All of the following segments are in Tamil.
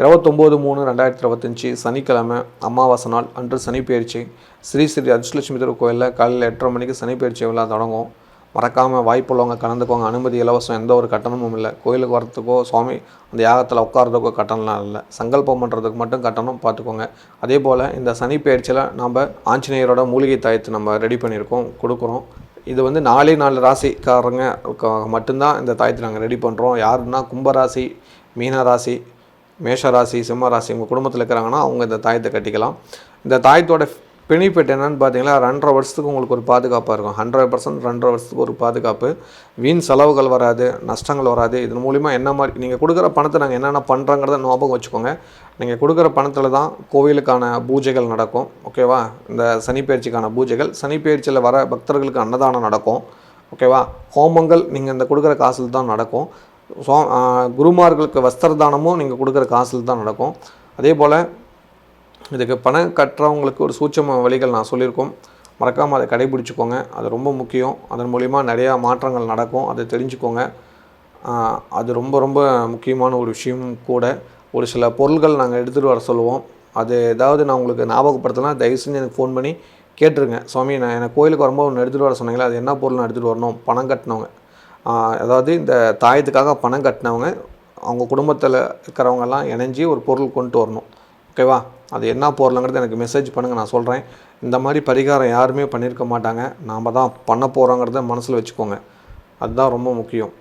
இருபத்தொம்போது மூணு ரெண்டாயிரத்தி இருபத்தஞ்சி சனிக்கிழமை அமாவாசை நாள். அன்று சனி பயிற்சி. ஸ்ரீ ஸ்ரீ அதிர்ஷ்டலட்சுமி திரு கோயிலில் காலையில் எட்டரை மணிக்கு சனி பயிற்சி விழா தொடங்கும். மறக்காமல் வாய்ப்புள்ளவங்க கலந்துக்கோங்க. அனுமதி இலவசம் எந்த ஒரு கட்டணமும் இல்லை. கோயிலுக்கு வரத்துக்கோ சுவாமி அந்த யாகத்தில் உட்காரதுக்கோ கட்டணம்லாம் இல்லை. சங்கல்பம் பண்ணுறதுக்கு மட்டும் கட்டணம் பார்த்துக்கோங்க அதே போல் இந்த சனி பயிற்சியில் நம்ம ஆஞ்சநேயரோட மூலிகை தாயத்தை நம்ம ரெடி பண்ணியிருக்கோம் கொடுக்குறோம். இது வந்து நாலே நாலு ராசிக்காரங்க மட்டும்தான் இந்த தாயத்தை நாங்கள் ரெடி பண்ணுறோம் யாருன்னா கும்பராசி மீனராசி ராசி மேஷ ராசி சிம்ம ராசி உங்கள் குடும்பத்தில் இருக்கிறாங்கன்னா அவங்க இந்த தாயத்தை கட்டிக்கலாம். இந்த தாயத்தோட பெனிஃபிட் என்னென்னு பார்த்தீங்கன்னா ரெண்டரை வருஷத்துக்கு உங்களுக்கு ஒரு பாதுகாப்பாக இருக்கும். ஹண்ட்ரட் பர்சன்ட் ரெண்டரை வருஷத்துக்கு ஒரு பாதுகாப்பு. வீண் செலவுகள் வராது நஷ்டங்கள் வராது. இதன் மூலிமா என்ன மாதிரி நீங்கள் கொடுக்குற பணத்தை நாங்கள் என்னென்ன பண்ணுறோங்கிறத ஞாபகம் வச்சுக்கோங்க. நீங்கள் கொடுக்குற பணத்தில் தான் கோவிலுக்கான பூஜைகள் நடக்கும். ஓகேவா இந்த சனிப்பெயர்ச்சிக்கான பூஜைகள் சனிப்பெயர்ச்சியில் வர பக்தர்களுக்கு அன்னதானம் நடக்கும். ஓகேவா ஹோமங்கள் நீங்கள் இந்த கொடுக்குற காசில் தான் நடக்கும். சோ குருமார்களுக்கு வஸ்திர தானமும் நீங்கள் கொடுக்குற காசில் தான் நடக்கும். அதே போல் இதுக்கு பணம் கட்டுறவங்களுக்கு ஒரு சூட்சம வழிகள் நான் சொல்லியிருக்கோம். மறக்காமல் அதை கடைபிடிச்சிக்கோங்க. அது ரொம்ப முக்கியம். அதன் மூலிமா நிறையா மாற்றங்கள் நடக்கும். அதை தெரிஞ்சுக்கோங்க. அது ரொம்ப ரொம்ப முக்கியமான ஒரு விஷயம் கூட. ஒரு சில பொருள்கள் நாங்கள் எடுத்துகிட்டு வர சொல்லுவோம். அது ஏதாவது நான் உங்களுக்கு ஞாபகப்படுத்தினா தயவு செஞ்சு எனக்கு ஃபோன் பண்ணி கேட்டுருங்க. சுவாமி நான் எனக்கு கோயிலுக்கு வரும்போது ஒன்று எடுத்துகிட்டு வர சொன்னீங்களா அது என்ன பொருள் நான் எடுத்துகிட்டு வரணும்? பணம் கட்டினவங்க. அதாவது இந்த தாயத்துக்காக பணம் கட்டினவங்க அவங்க குடும்பத்தில் இருக்கிறவங்கெல்லாம் இணைஞ்சி ஒரு பொருள் கொண்டு வரணும். ஓகேவா? அது என்ன பொருளுங்கிறது எனக்கு மெசேஜ் பண்ணுங்கள் நான் சொல்கிறேன் இந்த மாதிரி பரிகாரம் யாருமே பண்ணியிருக்க மாட்டாங்க. நாம் தான் பண்ண போகிறோங்கிறத மனசில் வச்சுக்கோங்க. அதுதான் ரொம்ப முக்கியம்.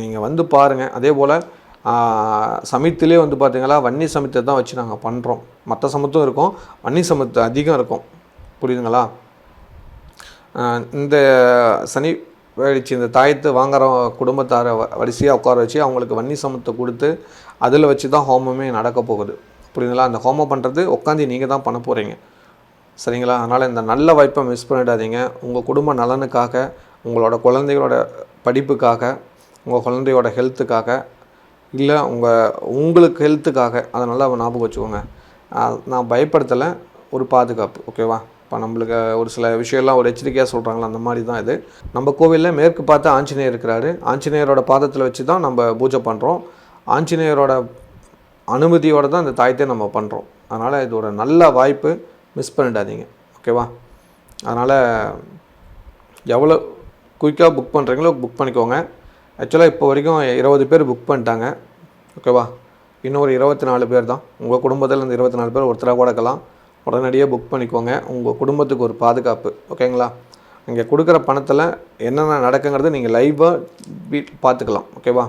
நீங்கள் வந்து பாருங்கள் அதே போல் சமயத்திலே வந்து பார்த்தீங்களா வன்னி சமயத்தை தான் வச்சு நாங்கள் பண்ணுறோம் மற்ற சமத்தும் இருக்கும். வன்னி சமத்து அதிகம் இருக்கும். புரியுதுங்களா? இந்த சனி வேடிச்சு இந்த தாயத்தை வாங்குற குடும்பத்தாரை வ- வரிசையாக உட்கார வச்சு அவங்களுக்கு வன்னி சமத்தை கொடுத்து அதில் வச்சு தான் ஹோமமே நடக்க போகுது. புரியுதுங்களா? அந்த ஹோமம் பண்ணுறது உட்காந்து நீங்கள் தான் பண்ண போகிறீங்க சரிங்களா? அதனால் இந்த நல்ல வாய்ப்பை மிஸ் பண்ணிடாதீங்க. உங்கள் குடும்ப நலனுக்காக உங்களோட குழந்தைகளோட படிப்புக்காக உங்கள் குழந்தையோட ஹெல்த்துக்காக இல்லை உங்கள் உங்களுக்கு ஹெல்த்துக்காக அதை நல்லா ஞாபகம் வச்சுக்கோங்க. நான் பயப்படுத்தலை ஒரு பாதுகாப்பு ஓகேவா இப்போ நம்மளுக்கு ஒரு சில விஷயம்லாம் ஒரு எச்சரிக்கையாக சொல்கிறாங்களா அந்த மாதிரி தான் இது. நம்ம கோவிலில் மேற்கு பார்த்து ஆஞ்சநேயர் இருக்கிறாரு. ஆஞ்சநேயரோட பாதத்தில் வச்சு தான் நம்ம பூஜை பண்ணுறோம் ஆஞ்சநேயரோட அனுமதியோடு தான் இந்த தாயத்தை நம்ம பண்ணுறோம் அதனால் இது ஒரு நல்ல வாய்ப்பு மிஸ் பண்ணிடாதீங்க. ஓகேவா? அதனால் எவ்வளோ குயிக்காக புக் பண்ணுறீங்களோ புக் பண்ணிக்கோங்க. ஆக்சுவலாக இப்போ வரைக்கும் இருபது பேர் புக் பண்ணிட்டாங்க. ஓகேவா? இன்னும் ஒரு இருபத்தி நாலு பேர் தான். உங்கள் குடும்பத்தில் இந்த இருபத்தி நாலு பேர் ஒருத்தராக கூட இருக்கலாம். உடனடியாக புக் பண்ணிக்கோங்க. உங்கள் குடும்பத்துக்கு ஒரு பாதுகாப்பு. ஓகேங்களா? இங்கே கொடுக்குற பணத்தில் என்னென்ன நடக்குங்கிறது நீங்கள் லைவாக வீட் பார்த்துக்கலாம். ஓகேவா?